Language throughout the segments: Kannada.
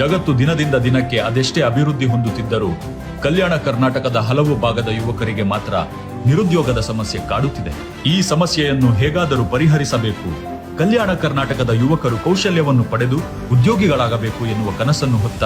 ಜಗತ್ತು ದಿನದಿಂದ ದಿನಕ್ಕೆ ಅದೆಷ್ಟೇ ಅಭಿವೃದ್ಧಿ ಹೊಂದುತ್ತಿದ್ದರೂ ಕಲ್ಯಾಣ ಕರ್ನಾಟಕದ ಹಲವು ಭಾಗದ ಯುವಕರಿಗೆ ಮಾತ್ರ ನಿರುದ್ಯೋಗದ ಸಮಸ್ಯೆ ಕಾಡುತ್ತಿದೆ. ಈ ಸಮಸ್ಯೆಯನ್ನು ಹೇಗಾದರೂ ಪರಿಹರಿಸಬೇಕು. ಕಲ್ಯಾಣ ಕರ್ನಾಟಕದ ಯುವಕರು ಕೌಶಲ್ಯವನ್ನು ಪಡೆದು ಉದ್ಯೋಗಿಗಳಾಗಬೇಕು ಎನ್ನುವ ಕನಸನ್ನು ಹೊತ್ತ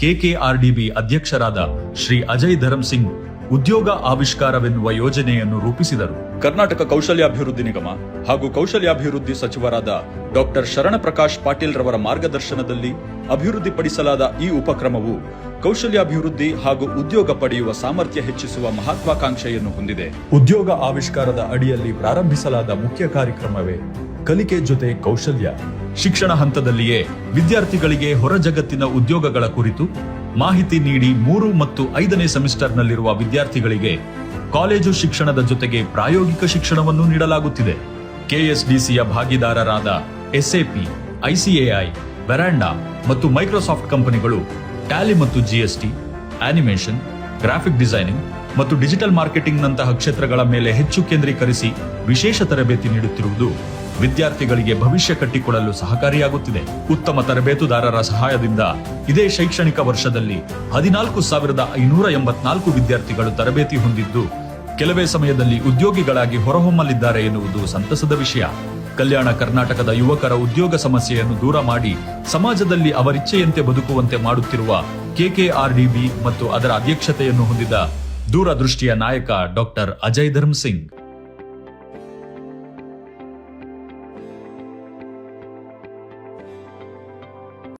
ಕೆಕೆಆರ್ಡಿಬಿ ಅಧ್ಯಕ್ಷರಾದ ಶ್ರೀ ಅಜಯ್ ಧರಮ್ ಸಿಂಗ್ ಉದ್ಯೋಗ ಆವಿಷ್ಕಾರವೆನ್ನುವ ಯೋಜನೆಯನ್ನು ರೂಪಿಸಿದರು. ಕರ್ನಾಟಕ ಕೌಶಲ್ಯಾಭಿವೃದ್ಧಿ ನಿಗಮ ಹಾಗೂ ಕೌಶಲ್ಯಾಭಿವೃದ್ಧಿ ಸಚಿವರಾದ ಡಾಕ್ಟರ್ ಶರಣ ಪ್ರಕಾಶ್ ಪಾಟೀಲ್ ರವರ ಮಾರ್ಗದರ್ಶನದಲ್ಲಿ ಅಭಿವೃದ್ಧಿಪಡಿಸಲಾದ ಈ ಉಪಕ್ರಮವು ಕೌಶಲ್ಯಾಭಿವೃದ್ಧಿ ಹಾಗೂ ಉದ್ಯೋಗ ಪಡೆಯುವ ಸಾಮರ್ಥ್ಯ ಹೆಚ್ಚಿಸುವ ಮಹತ್ವಾಕಾಂಕ್ಷೆಯನ್ನು ಹೊಂದಿದೆ. ಉದ್ಯೋಗ ಆವಿಷ್ಕಾರದ ಅಡಿಯಲ್ಲಿ ಪ್ರಾರಂಭಿಸಲಾದ ಮುಖ್ಯ ಕಾರ್ಯಕ್ರಮವೇ ಕಲಿಕೆ ಜೊತೆ ಕೌಶಲ್ಯ. ಶಿಕ್ಷಣ ಹಂತದಲ್ಲಿಯೇ ವಿದ್ಯಾರ್ಥಿಗಳಿಗೆ ಹೊರ ಜಗತ್ತಿನ ಉದ್ಯೋಗಗಳ ಕುರಿತು ಮಾಹಿತಿ ನೀಡಿ ಮೂರು ಮತ್ತು ಐದನೇ ಸೆಮಿಸ್ಟರ್ನಲ್ಲಿರುವ ವಿದ್ಯಾರ್ಥಿಗಳಿಗೆ ಕಾಲೇಜು ಶಿಕ್ಷಣದ ಜೊತೆಗೆ ಪ್ರಾಯೋಗಿಕ ಶಿಕ್ಷಣವನ್ನು ನೀಡಲಾಗುತ್ತಿದೆ. ಕೆಎಸ್ಡಿಸಿಯ ಭಾಗಿದಾರರಾದ ಎಸ್ಎಪಿ, ಐಸಿಎಐ, ವೆರಾಂಡಾ ಮತ್ತು ಮೈಕ್ರೋಸಾಫ್ಟ್ ಕಂಪನಿಗಳು ಟ್ಯಾಲಿ ಮತ್ತು ಜಿಎಸ್ಟಿ, ಆನಿಮೇಷನ್, ಗ್ರಾಫಿಕ್ ಡಿಸೈನಿಂಗ್ ಮತ್ತು ಡಿಜಿಟಲ್ ಮಾರ್ಕೆಟಿಂಗ್ನಂತಹ ಕ್ಷೇತ್ರಗಳ ಮೇಲೆ ಹೆಚ್ಚು ಕೇಂದ್ರೀಕರಿಸಿ ವಿಶೇಷ ತರಬೇತಿ ನೀಡುತ್ತಿರುವುದು ವಿದ್ಯಾರ್ಥಿಗಳಿಗೆ ಭವಿಷ್ಯ ಕಟ್ಟಿಕೊಡಲು ಸಹಕಾರಿಯಾಗುತ್ತಿದೆ. ಉತ್ತಮ ತರಬೇತುದಾರರ ಸಹಾಯದಿಂದ ಇದೇ ಶೈಕ್ಷಣಿಕ ವರ್ಷದಲ್ಲಿ ಹದಿನಾಲ್ಕು ಸಾವಿರದ ಐನೂರ ಎಂಬತ್ನಾಲ್ಕು ವಿದ್ಯಾರ್ಥಿಗಳು ತರಬೇತಿ ಹೊಂದಿದ್ದು, ಕೆಲವೇ ಸಮಯದಲ್ಲಿ ಉದ್ಯೋಗಿಗಳಾಗಿ ಹೊರಹೊಮ್ಮಲಿದ್ದಾರೆ ಎನ್ನುವುದು ಸಂತಸದ ವಿಷಯ. ಕಲ್ಯಾಣ ಕರ್ನಾಟಕದ ಯುವಕರ ಉದ್ಯೋಗ ಸಮಸ್ಯೆಯನ್ನು ದೂರ ಮಾಡಿ ಸಮಾಜದಲ್ಲಿ ಅವರಿಚ್ಛೆಯಂತೆ ಬದುಕುವಂತೆ ಮಾಡುತ್ತಿರುವ ಕೆಕೆಆರ್ಡಿಬಿ ಮತ್ತು ಅದರ ಅಧ್ಯಕ್ಷತೆಯನ್ನು ಹೊಂದಿದ ದೂರದೃಷ್ಟಿಯ ನಾಯಕ ಡಾಕ್ಟರ್ ಅಜಯ್ ಧರ್ಮ್ ಸಿಂಗ್.